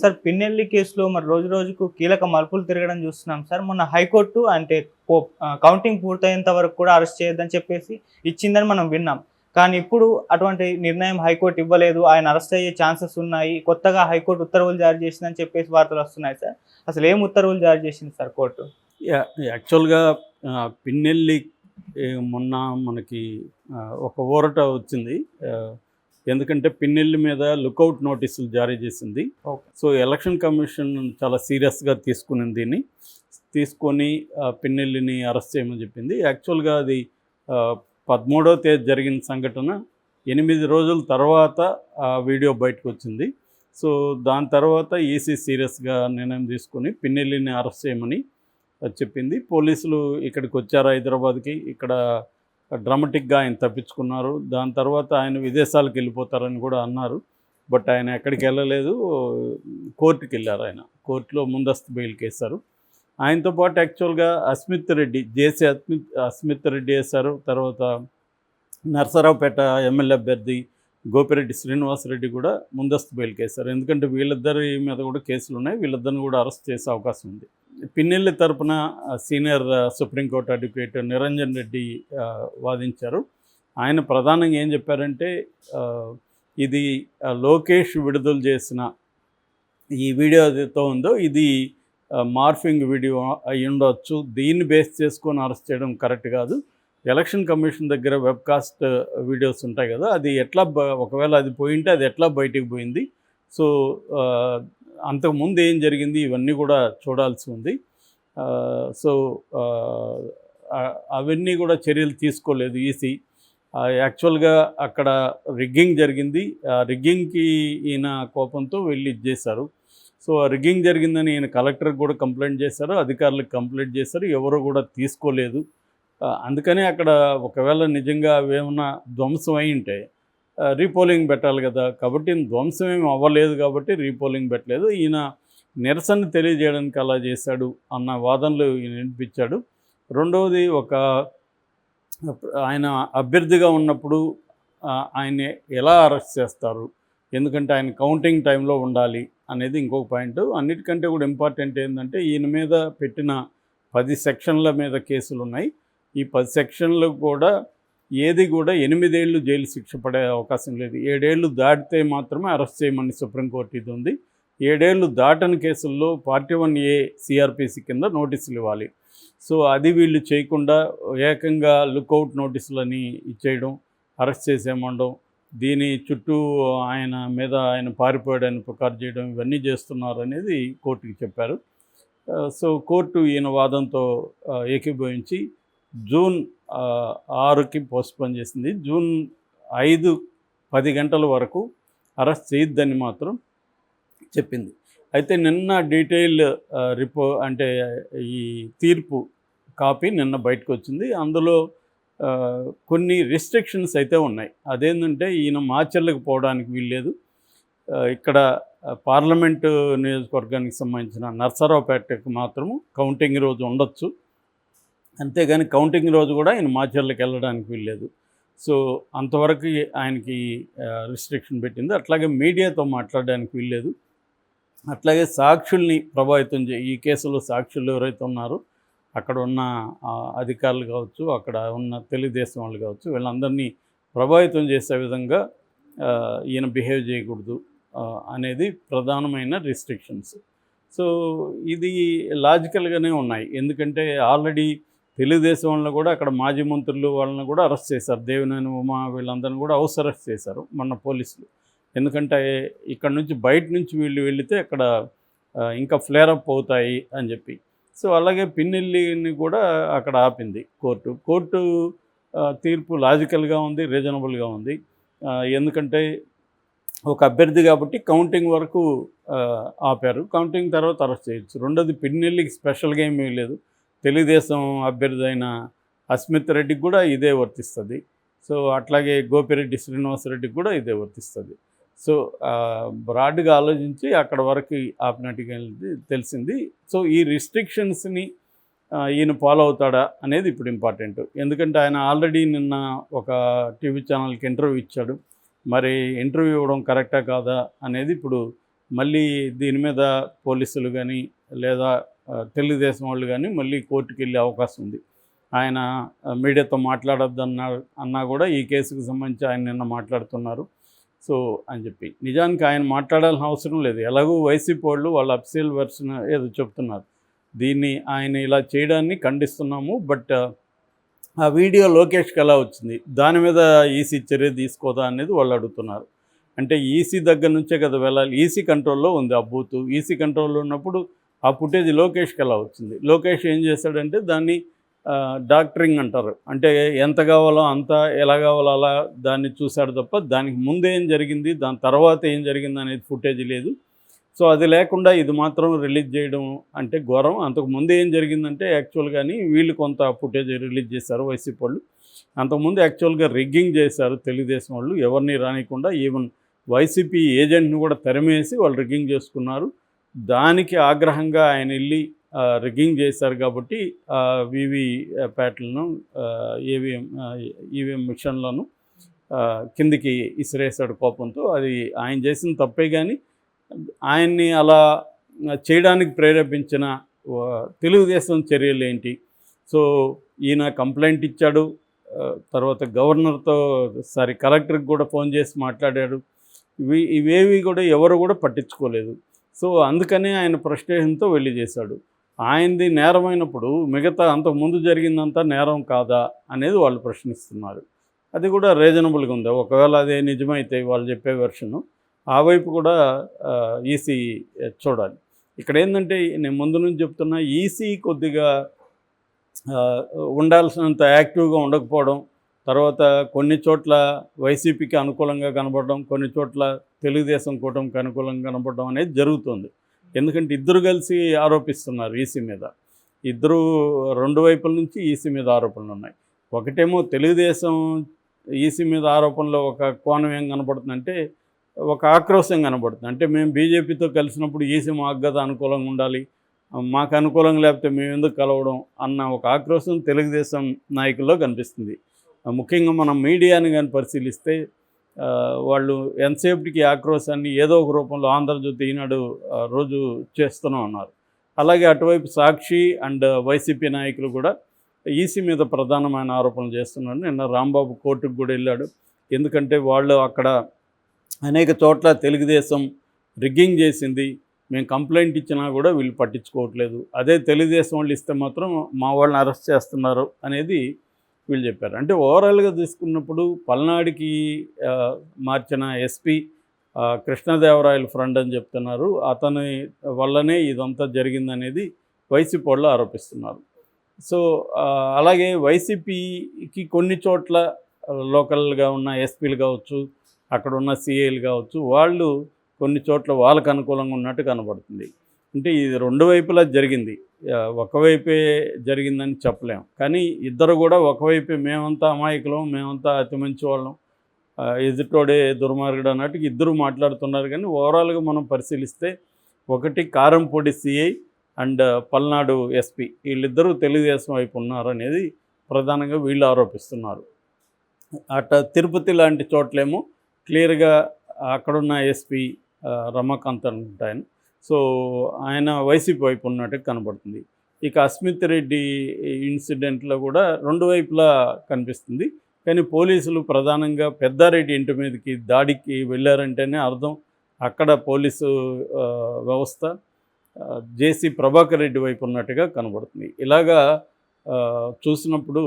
Sir Pinnelli కేసులో మరి రోజు రోజుకు కీలక మలుపులు తిరగడం చూస్తున్నాం సార్. మొన్న హైకోర్టు అంటే కౌంటింగ్ పూర్తయ్యేంత వరకు కూడా అరెస్ట్ చేయొద్దని చెప్పేసి ఇచ్చిందని మనం విన్నాం. కానీ ఇప్పుడు అటువంటి నిర్ణయం హైకోర్టు ఇవ్వలేదు. ఆయన అరెస్ట్ అయ్యే ఛాన్సెస్ ఉన్నాయి. కొత్తగా హైకోర్టు ఉత్తర్వులు జారీ చేసిందని చెప్పేసి వార్తలు వస్తున్నాయి సార్. అసలు ఏం ఉత్తర్వులు జారీ చేసింది సార్ కోర్టు? యాక్చువల్గా పిన్నెల్లి మొన్న మనకి ఒక ఊరట వచ్చింది. ఎందుకంటే పిన్నెల్లి మీద లుకౌట్ నోటీసులు జారీ చేసింది. సో ఎలక్షన్ కమిషన్ చాలా సీరియస్గా తీసుకునింది దీన్ని తీసుకొని పిన్నెల్లిని అరెస్ట్ చేయమని చెప్పింది. యాక్చువల్గా అది ఆ, పదమూడో తేదీ జరిగిన సంఘటన ఎనిమిది రోజుల తర్వాత ఆ వీడియో బయటకు వచ్చింది. సో దాని తర్వాత ఈసీ సీరియస్గా నిర్ణయం తీసుకొని పిన్నెల్లిని అరెస్ట్ చేయమని చెప్పింది. పోలీసులు ఇక్కడికి వచ్చారు హైదరాబాద్కి? ఇక్కడ డ్రామాటిక్గా ఆయన తప్పించుకున్నారు. దాని తర్వాత ఆయన విదేశాలకు వెళ్ళిపోతారని కూడా అన్నారు. బట్ ఆయన ఎక్కడికి వెళ్ళలేదు. కోర్టుకి వెళ్ళారు ఆయన. కోర్టులో ముందస్తు బెయిల్ కేసారు. ఆయనతో పాటు యాక్చువల్గా అస్మిత్ రెడ్డి జేసీ అస్మిత్ అస్మిత్ రెడ్డి వేశారు. తర్వాత నర్సరావుపేట ఎమ్మెల్యే అభ్యర్థి గోపిరెడ్డి శ్రీనివాసరెడ్డి కూడా ముందస్తు బెయిల్ కేసారు. ఎందుకంటే వీళ్ళిద్దరి మీద కూడా కేసులు ఉన్నాయి వీళ్ళిద్దరిని కూడా అరెస్ట్ చేసే అవకాశం ఉంది. పిన్నెల్లి తరపున senior supreme court advocate Niranjan Reddy వాదించారు. ఆయన ప్రధానంగా ఏం చెప్పారంటే ఇది లోకేష్ విడుదల చేసిన ఈ వీడియో ఏదైతే ఉందో ఇది మార్ఫింగ్ వీడియో అయి ఉండొచ్చు. దీన్ని బేస్ చేసుకొని అరెస్ట్ చేయడం కరెక్ట్ కాదు. ఎలక్షన్ కమిషన్ దగ్గర వెబ్కాస్ట్ వీడియోస్ ఉంటాయి కదా అది ఎట్లా ఒకవేళ అది పోయింటే అది ఎట్లా బయటికి పోయింది? సో అంతకుముందు ఏం జరిగింది ఇవన్నీ కూడా చూడాల్సి ఉంది. సో అవన్నీ కూడా చర్యలు తీసుకోలేదు ఈసీ. యాక్చువల్గా అక్కడ రిగ్గింగ్ జరిగింది. ఆ రిగ్గింగ్కి ఈయన కోపంతో వెళ్ళి ఇది చేశారు. సో ఆ రిగ్గింగ్ జరిగిందని ఈయన కలెక్టర్కి కూడా కంప్లైంట్ చేశారు అధికారులకు కంప్లైంట్ చేశారు ఎవరు కూడా తీసుకోలేదు. అందుకనే అక్కడ ఒకవేళ నిజంగా అవేమన్నా ధ్వంసం అయి ఉంటే రీపోలింగ్ పెట్టాలి కదా. కాబట్టి ధ్వంసం ఏమి అవ్వలేదు కాబట్టి రీపోలింగ్ పెట్టలేదు. ఈయన నిరసన తెలియజేయడానికి అలా చేశాడు అన్న వాదనలు ఈయన వినిపించాడు. రెండవది ఒక ఆయన అభ్యర్థిగా ఉన్నప్పుడు ఆయన ఆయన్ని ఎలా అరెస్ట్ చేస్తారు? ఎందుకంటే ఆయన కౌంటింగ్ టైంలో ఉండాలి అనేది ఇంకొక పాయింట్. అన్నిటికంటే కూడా ఇంపార్టెంట్ ఏంటంటే ఈయన మీద పెట్టిన పది సెక్షన్ల మీద కేసులు ఉన్నాయి ఈ పది సెక్షన్లు కూడా ఏది కూడా ఎనిమిదేళ్ళు జైలు శిక్ష పడే అవకాశం లేదు. ఏడేళ్ళు దాటితే మాత్రమే అరెస్ట్ చేయమని సుప్రీంకోర్టు ఇది ఉంది. ఏడేళ్ళు దాటని కేసుల్లో పార్టీ వన్ ఏ సిఆర్పిసి కింద నోటీసులు ఇవ్వాలి. సో అది వీళ్ళు చేయకుండా ఏకంగా లుకౌట్ నోటీసులని ఇచ్చేయడం అరెస్ట్ చేసేమండం దీని చుట్టూ ఆయన మీద ఆయన పారిపోయాడని పుకారు చేయడం ఇవన్నీ చేస్తున్నారు అనేది కోర్టుకి చెప్పారు. సో కోర్టు ఈయన వాదంతో ఏకీభవించి జూన్ ఆరుకి పోస్ట్పోన్ చేసింది. జూన్ ఐదు పది గంటల వరకు అరెస్ట్ చేయొద్దని మాత్రం చెప్పింది. అయితే నిన్న డీటెయిల్ రిపో అంటే ఈ తీర్పు కాపీ నిన్న బయటకు వచ్చింది అందులో కొన్ని రిస్ట్రిక్షన్స్ అయితే ఉన్నాయి. అదేంటంటే ఈయన మాచర్లకు పోవడానికి వీల్లేదు. ఇక్కడ పార్లమెంటు నియోజకవర్గానికి సంబంధించిన నర్సరావుపేటకు మాత్రము కౌంటింగ్ రోజు ఉండొచ్చు. అంతేగాని కౌంటింగ్ రోజు కూడా ఆయన మాచర్లకు వెళ్ళడానికి వీల్లేదు. సో అంతవరకు ఆయనకి రిస్ట్రిక్షన్ పెట్టింది. అట్లాగే మీడియాతో మాట్లాడడానికి వీల్లేదు. అట్లాగే సాక్షుల్ని ప్రభావితం చే ఈ కేసులో సాక్షులు ఎవరైతే ఉన్నారో అక్కడ ఉన్న అధికారులు కావచ్చు అక్కడ ఉన్న తెలుగుదేశం వాళ్ళు కావచ్చు వీళ్ళందరినీ ప్రభావితం చేసే విధంగా ఈయన బిహేవ్ చేయకూడదు అనేది ప్రధానమైన రిస్ట్రిక్షన్స్ సో ఇది లాజికల్గానే ఉన్నాయి. ఎందుకంటే ఆల్రెడీ తెలుగుదేశం వాళ్ళని కూడా అక్కడ మాజీ మంత్రులు వాళ్ళని కూడా అరెస్ట్ చేశారు. దేవినేని ఉమా వీళ్ళందరిని కూడా హౌస్ అరెస్ట్ చేశారు మన పోలీసులు. ఎందుకంటే ఇక్కడ నుంచి బయట నుంచి వీళ్ళు వెళితే అక్కడ ఇంకా ఫ్లేర్ అప్ అవుతాయి అని చెప్పి. సో అలాగే పిన్నెల్లిని కూడా అక్కడ ఆపింది కోర్టు. కోర్టు తీర్పు లాజికల్గా ఉంది రీజనబుల్గా ఉంది. ఎందుకంటే ఒక అభ్యర్థి కాబట్టి కౌంటింగ్ వరకు ఆపారు. కౌంటింగ్ తర్వాత అరెస్ట్ చేయొచ్చు. రెండోది పిన్నెల్లికి స్పెషల్గా ఏమీ లేదు. తెలుగుదేశం అభ్యర్థి అయిన అస్మిత్ రెడ్డికి కూడా ఇదే వర్తిస్తుంది. సో అట్లాగే గోపిరెడ్డి శ్రీనివాసరెడ్డికి కూడా ఇదే వర్తిస్తుంది. సో బ్రాడ్గా ఆలోచించి అక్కడ వరకు ఆపినట్టుగా తెలిసింది. సో ఈ రిస్ట్రిక్షన్స్ని ఈయన ఫాలో అవుతాడా అనేది ఇప్పుడు ఇంపార్టెంట్. ఎందుకంటే ఆయన ఆల్రెడీ నిన్న ఒక టీవీ ఛానల్కి ఇంటర్వ్యూ ఇచ్చాడు. మరి ఇంటర్వ్యూ ఇవ్వడం కరెక్టా కాదా అనేది ఇప్పుడు మళ్ళీ దీని మీద పోలీసులు కానీ లేదా తెలుగుదేశం వాళ్ళు కానీ మళ్ళీ కోర్టుకు వెళ్ళే అవకాశం ఉంది. ఆయన మీడియాతో మాట్లాడొద్దన్నా అన్నా కూడా ఈ కేసుకు సంబంధించి ఆయన నిన్న మాట్లాడుతున్నారు. సో అని చెప్పి. నిజానికి ఆయన మాట్లాడాల్సిన అవసరం లేదు. ఎలాగో వైసీపీ వాళ్ళు వాళ్ళ అఫీషియల్ వెర్షన్ ఏదో చెప్తున్నారు. దీన్ని ఆయన ఇలా చేయడాన్ని ఖండిస్తున్నాము బట్ ఆ వీడియో లోకేష్కి ఎలా వచ్చింది? దాని మీద ఈసీ చర్య తీసుకోదా అనేది వాళ్ళు అడుగుతున్నారు. అంటే ఈసీ దగ్గర నుంచే కదా వెళ్ళాలి. ఈసీ కంట్రోల్లో ఉంది ఆ బూత్. ఈసీ కంట్రోల్లో ఉన్నప్పుడు ఆ ఫుటేజ్ లోకేష్కి ఎలా వచ్చింది? లోకేష్ ఏం చేశాడంటే దాన్ని డాక్టరింగ్ అంటారు. అంటే ఎంత కావాలో అంత ఎలా కావాలో అలా దాన్ని చూశాడు తప్ప దానికి ముందు ఏం జరిగింది దాని తర్వాత ఏం జరిగింది అనేది ఫుటేజ్ లేదు. సో అది లేకుండా ఇది మాత్రం రిలీజ్ చేయడం అంటే ఘోరం. అంతకు ముందు ఏం జరిగిందంటే యాక్చువల్గాని వీళ్ళు కొంత ఫుటేజ్ రిలీజ్ చేశారు వైసీపీ వాళ్ళు. అంతకుముందు యాక్చువల్గా రిగ్గింగ్ చేశారు తెలుగుదేశం వాళ్ళు. ఎవరిని రానికుండా ఈవెన్ వైసీపీ ఏజెంట్ని కూడా తెరమేసి వాళ్ళు రిగ్గింగ్ చేసుకున్నారు. దానికి ఆగ్రహంగా ఆయన వెళ్ళి రిగ్గింగ్ చేశారు కాబట్టి వివి ప్యాట్లను ఏవిఎం ఈవీఎం మిషన్లను కిందికి ఇసిరేసాడు కోపంతో. అది ఆయన చేసిన తప్పే కానీ ఆయన్ని అలా చేయడానికి ప్రేరేపించిన తెలుగుదేశం చర్యలు ఏంటి? సో ఈయన కంప్లైంట్ ఇచ్చాడు తర్వాత గవర్నర్తో సారీ కలెక్టర్కి కూడా ఫోన్ చేసి మాట్లాడాడు. ఇవి ఇవేవి కూడా ఎవరు కూడా పట్టించుకోలేదు. సో అందుకనే ఆయన ఫ్రస్ట్రేషన్తో వెళ్ళి చేశాడు. ఆయనది నేరమైనప్పుడు మిగతా అంతకుముందు జరిగిందంతా నేరం కాదా అనేది వాళ్ళు ప్రశ్నిస్తున్నారు. అది కూడా రీజనబుల్గా ఉంది? ఒకవేళ అదే నిజమైతే వాళ్ళు చెప్పే వెర్షను ఆ వైపు కూడా ఈసీ చూడాలి. ఇక్కడ ఏంటంటే నేను ముందు నుంచి చెప్తున్నా ఈసీ కొద్దిగా ఉండాల్సినంత యాక్టివ్గా ఉండకపోవడం తర్వాత కొన్ని చోట్ల వైసీపీకి అనుకూలంగా కనపడడం కొన్ని చోట్ల తెలుగుదేశం కూటమికి అనుకూలంగా కనపడడం అనేది జరుగుతుంది. ఎందుకంటే ఇద్దరు కలిసి ఆరోపిస్తున్నారు ఈసీ మీద. ఇద్దరు రెండు వైపుల నుంచి ఈసీ మీద ఆరోపణలు ఉన్నాయి. ఒకటేమో తెలుగుదేశం ఈసీ మీద ఆరోపణలో ఒక కోణం ఏం కనబడుతుందంటే ఒక ఆక్రోశం కనబడుతుంది. అంటే మేము బీజేపీతో కలిసినప్పుడు ఈసీ మాకు కదా అనుకూలంగా ఉండాలి మాకు అనుకూలంగా లేకపోతే మేము ఎందుకు కలవడం అన్న ఒక ఆక్రోశం తెలుగుదేశం నాయకుల్లో కనిపిస్తుంది. ముఖ్యంగా మనం మీడియాని కానీ పరిశీలిస్తే వాళ్ళు ఎంతసేపటికి ఆక్రోశాన్ని ఏదో ఒక రూపంలో ఆంధ్రజ్యోతి ఈనాడు రోజు చేస్తూనే ఉన్నారు. అలాగే అటువైపు సాక్షి అండ్ వైసీపీ నాయకులు కూడా ఈసీ మీద ప్రధానమైన ఆరోపణలు చేస్తున్నారు. నిన్న రాంబాబు కోర్టుకు కూడా వెళ్ళాడు. ఎందుకంటే వాళ్ళు అక్కడ అనేక చోట్ల తెలుగుదేశం రిగ్గింగ్ చేసింది. మేము కంప్లైంట్ ఇచ్చినా కూడా వీళ్ళు పట్టించుకోవట్లేదు. అదే తెలుగుదేశం వాళ్ళు ఇస్తే మాత్రం మా వాళ్ళని అరెస్ట్ చేస్తున్నారు అనేది వీళ్ళు చెప్పారు. అంటే ఓవరాల్గా తీసుకున్నప్పుడు పల్నాడుకి మార్చిన ఎస్పీ కృష్ణదేవరాయల ఫ్రెండ్ అని చెప్తున్నారు. అతని వల్లనే ఇదంతా జరిగిందనేది వైసీపీ వాళ్ళు ఆరోపిస్తున్నారు. సో అలాగే వైసీపీకి కొన్ని చోట్ల లోకల్గా ఉన్న ఎస్పీలు కావచ్చు అక్కడ ఉన్న సిఏలు కావచ్చు వాళ్ళు కొన్ని చోట్ల వాళ్ళకు అనుకూలంగా ఉన్నట్టు కనబడుతుంది. అంటే ఇది రెండు వైపులా జరిగింది. ఒకవైపే జరిగిందని చెప్పలేం. కానీ ఇద్దరు కూడా ఒకవైపే మేమంతా అమాయకులం మేమంతా అతి మంచి వాళ్ళం. ఎదుటోడే దుర్మార్గుడు అన్నట్టు ఇద్దరు మాట్లాడుతున్నారు. కానీ ఓవరాల్గా మనం పరిశీలిస్తే ఒకటి కారంపొడి సిఐ అండ్ పల్నాడు ఎస్పీ. వీళ్ళిద్దరూ తెలుగుదేశం వైపు ఉన్నారు అనేది ప్రధానంగా వీళ్ళు ఆరోపిస్తున్నారు. అట తిరుపతి లాంటి చోట్లేమో క్లియర్గా అక్కడున్న ఎస్పీ రమాకాంత్ అనుకుంటా సో ఆయన వైసీపీ వైపు ఉన్నట్టు కనబడుతుంది. ఇక అస్మిత్ రెడ్డి ఇన్సిడెంట్లో కూడా రెండు వైపులా కనిపిస్తుంది. కానీ పోలీసులు ప్రధానంగా పెద్దారెడ్డి ఇంటి మీదకి దాడికి వెళ్ళారంటేనే అర్థం అక్కడ పోలీసు వ్యవస్థ జేసీ ప్రభాకర్ రెడ్డి వైపు ఉన్నట్టుగా కనబడుతుంది. ఇలాగా చూసినప్పుడు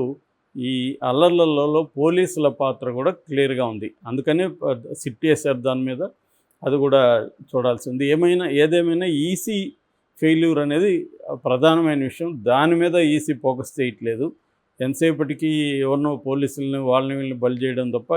ఈ అల్లర్లలో పోలీసుల పాత్ర కూడా క్లియర్గా ఉంది. అందుకనే సిట్ చేశారు దాని మీద. అది కూడా చూడాల్సింది. ఏమైనా ఏదేమైనా ఈసీ ఫెయిల్యూర్ అనేది ప్రధానమైన విషయం. దాని మీద ఈసీ ఫోకస్ చేయట్లేదు. ఎంతసేపటికి ఎవరినో పోలీసులను వాళ్ళని వీళ్ళని బలి చేయడం తప్ప